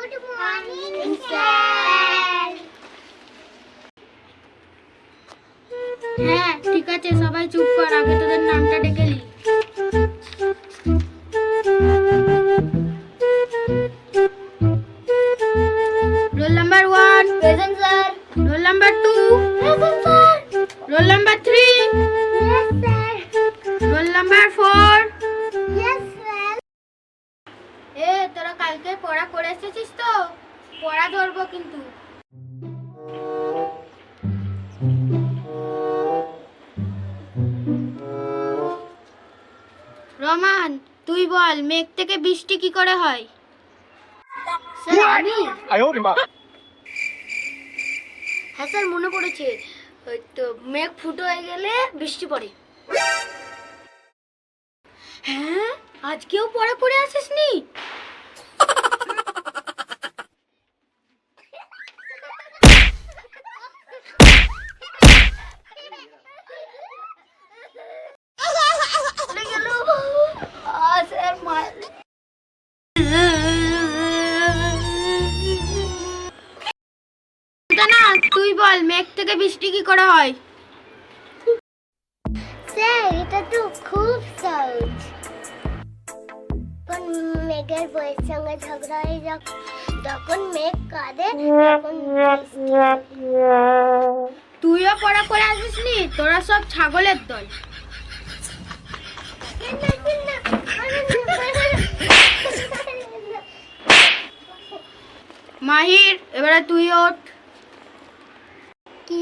Good morning sir হ্যাঁ ঠিক আছে সবাই চুপ কর আগে তোদের নামটা ডেকে নি কালকে পড়া করে এসেছিস তো? পড়া ধরবো কিন্তু। রমান তুই বল মেঘ থেকে বৃষ্টি কি করে হয়? হ্যাঁ স্যার মনে পড়েছে। তো মেঘ ফুটো হয়ে গেলে বৃষ্টি পড়ে। হ্যাঁ আজকেও পড়া করে আসিসনি? বল মেঘ থেকে বৃষ্টি কি করে হয়? স্যার এটা তো খুব সহজ। যখন মেঘের বইয়ের সঙ্গে ঝগড়া হয়ে তখন মেঘ কাঁদে তখন তুইও পড়া করে আসিসনি তোরা সব ছাগলের দল। মাহির এবারে তুই ওঠ কি হলো, কি হলো? স্যার এই দেখো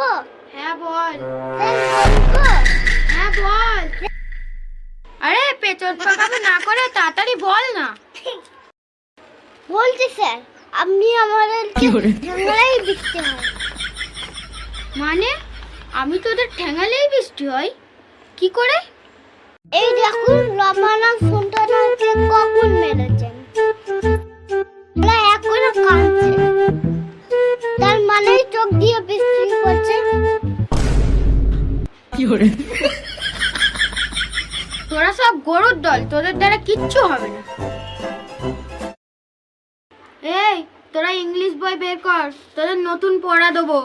বলব? হ্যাঁ বল। বলব? হ্যাঁ বল। আরে পেছন পাকাবে না করে তাড়াতাড়ি বল না। বলছি স্যার আপনি আমাদের ঝামেলাই বৃষ্টি হয়। মানে? আমি তোদের ঠ্যাঙালেই বৃষ্টি হয়। কি করে? এই দেখুন রমানা দ্বারা কিচ্ছু হবে না। এই তোরা ইংলিশ বই বের কর তোদের নতুন পড়া দেবো।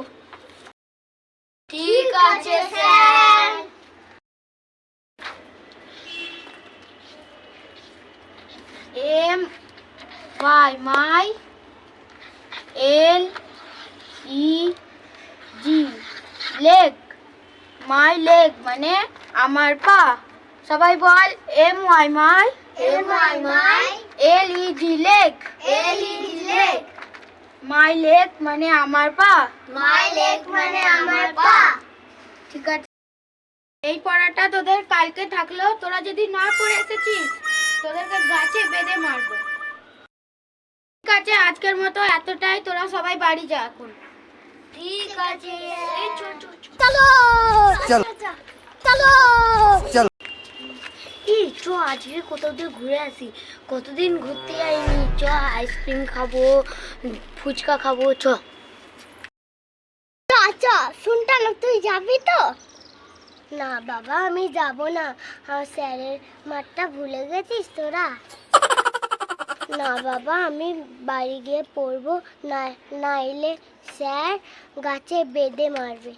ঠিক আছে sir. M Y my L E G leg my leg মানে আমার পা। সবাই বল M Y my. M I my. L E G leg L E leg my leg মানে আমার পা। মাই লেগ মানে আমার পা। ঠিক আছে। এই পড়াটা তোদের কালকে থাকল তোরা যদি না করে এসেছিস তোদেরকে গাছে বেঁধে মারবো। ঠিক আছে আজকের মতো এতটাই তোরা সবাই বাড়ি যা এখন। ঠিক আছে। এই চল চল চলো। চলো। চলো চলো। এই চ আজকে কোথাও দিয়ে ঘুরে আসি কতদিন ঘুরতে যাইনি চ আইসক্রিম খাব ফুচকা খাব চ। আচ্ছা শুনটা না তুই যাবি তো? না বাবা আমি যাব না। আমার স্যারের মাঠটা ভুলে গেছিস তোরা? না বাবা আমি বাড়ি গিয়ে পড়ব। না নাইলে স্যার গাছে বেঁধে মারবে।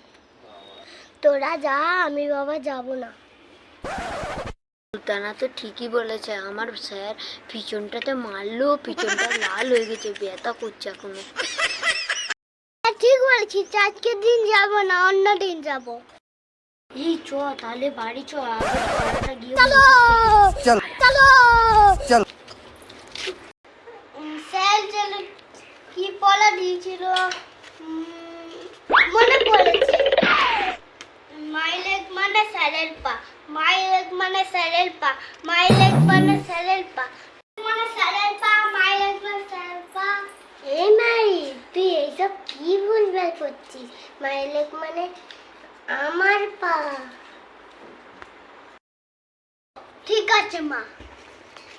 তোরা যা আমি বাবা যাব না। সুলতানা তো ঠিকই বলেছে আমার স্যার পিছনটাতে মারলো পিছনটা লাল হয়ে গেছে ব্যথা করছে এখনও। হ্যাঁ, ঠিক বলেছিস আজকের দিন যাব না অন্য দিন যাব। এই চ তাহলে বাড়ি চ চলো! চলো। চলো! চলো। স্যার কি পড়া দিয়েছিল? মনে পড়েছে মাইলেক মানে স্যারের পা মাইলেক মানে স্যারের পা মাইলেক মানে স্যারের পা মানে স্যারের পা মাইলেক মানে স্যারের পা এই মাই তুই এইসব কি ভুলভাল করছিস মাইলেক মানে আমার পা ঠিক আছে মা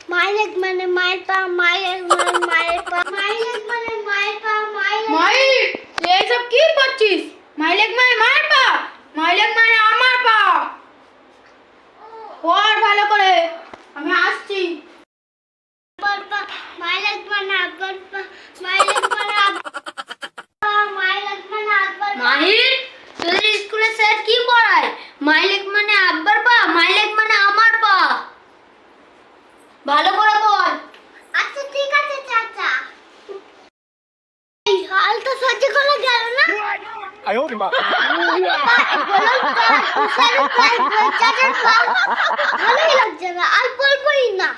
মাইলেক মানে মায়ের পা মাইলেক মানে মায়ের পা মাইলেক মানে মায়ের পা মাইলেক মাইর তুই এইসব কি করছিস মাইলেক মানে মার পা মাইলেক মানে আমার পা পড় ভালো করে আমি আসছি আব্বার পা মাইলেক মানে আব্বার পা মাইলেক মানে আব্বার পা মাইলেক মানে আব্বার পা মাহির তোদের স্কুলে স্যার কি পড়ায় মাইলেক মানে আব্বার পা মাইলেক মানে আমার পা ভালো করে পড় আচ্ছা ঠিক আছে চাচা এই হাল তো সহ্য করা গেল না I hold him up. ভালোই লাগছে না আর বলবই না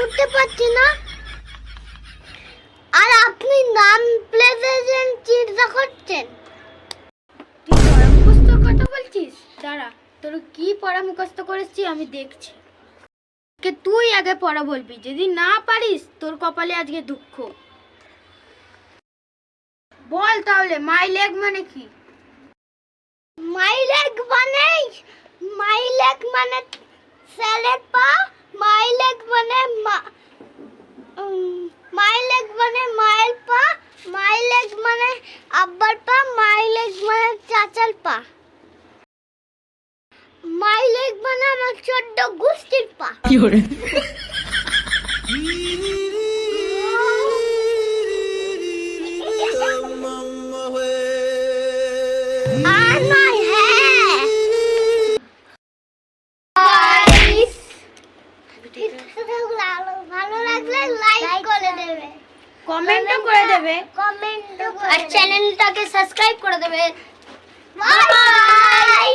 উঠতে পারছি না। আর আপনি নাম প্রেজেন্ট চিন্তা করছেন? তুই পড়া মুখস্থ কথা বলছিস? দাঁড়া তোর কি পড়া মুখস্থ করেছি আমি দেখছি। কে তুই আগে পড়া বলবি যদি না পারিস তোর কপালে আজকে দুঃখ। বল তাহলে মাই লেগ মানে কি? মাইলেক মানে মাইলেক মানে স্যালের পা মাইলেক মানে মাইলেক মানে মায়ের পা মাইলেক মানে আব্বার পা মাইলেক মানে চাচার পা। মাইলেক মানে আমার ছোট্ট গোষ্ঠীর পা। কমেন্টও করে দেবে। কমেন্টও আর চ্যানেলটাকে সাবস্ক্রাইব করে দেবে। Bye bye